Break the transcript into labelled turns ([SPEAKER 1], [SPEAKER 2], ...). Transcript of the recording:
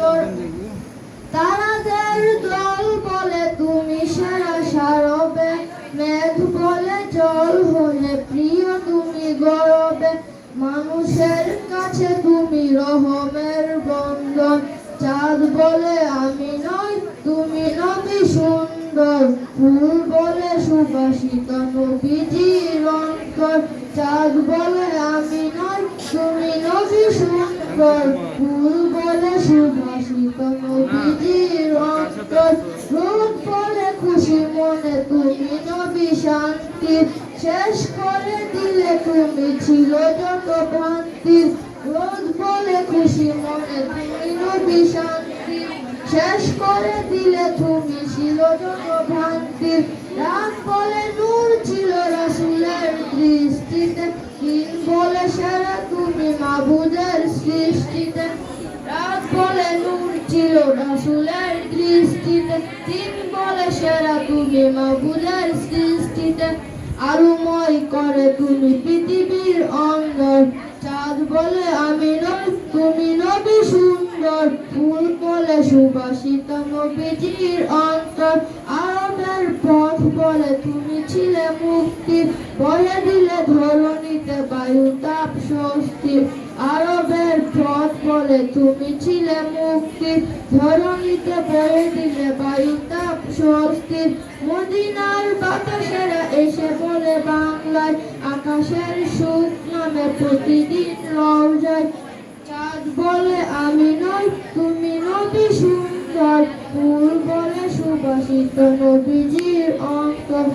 [SPEAKER 1] অন্তর তারাদের দল বলে তুমি সারা সারবে, মেঘ বলে জল হলে প্রিয় তুমি গরবে মানুষের কাছে তুমি রহমের বন্ধন, চাঁদ বলে আমি নই, তুমি নবী সুন্দর। ফুল বলে সুবাসিত নবীজির অন্তর, চাঁদ বলে আমি নই, তুমি নবী সুন্দর। শেষ করে দিলে তুমি ছিল যত ভ্রান্তি রোদ বলে খুশি মনে তুমি শান্তি শেষ করে দিলে তুমি ছিল যত ভ্রান্তি রাত বলে নূর ছিল রাসুলের দৃষ্টিতে দিন বলে সেরা তুমি মাবুদের সৃষ্টিতে, রাত বলে নূর ছিল রাসুলের দৃষ্টিতে, দিন বলে সেরা তুমি মাবুদের সৃষ্টিতে। আরুময় করে তুমি পৃথিবীর অঙ্গর চাঁদ বলে আমি নই, তুমি নবী সুন্দর। ফুল বলে সুবাসিত নবীজির অন্তর আরবের পথ বলে তুমি ছিলে মুক্তি। বলে দিলে ধরণীতে বায়ু তাপ স্বস্তি। পথ বলে, তুমি ছিলে মুক্তি, ধরণীতে বলে দিলে বায়ু তাপ স্বস্তি মদিনার বাতাসেরা এসে বলে, বাংলায় আকাশের সুখ নামে প্রতিদিন রওজায় চাঁদ বলে, আমি নই, তুমি নবী সুন্দর। ফুল বলে, সুবাসিত নবীজির অন্তর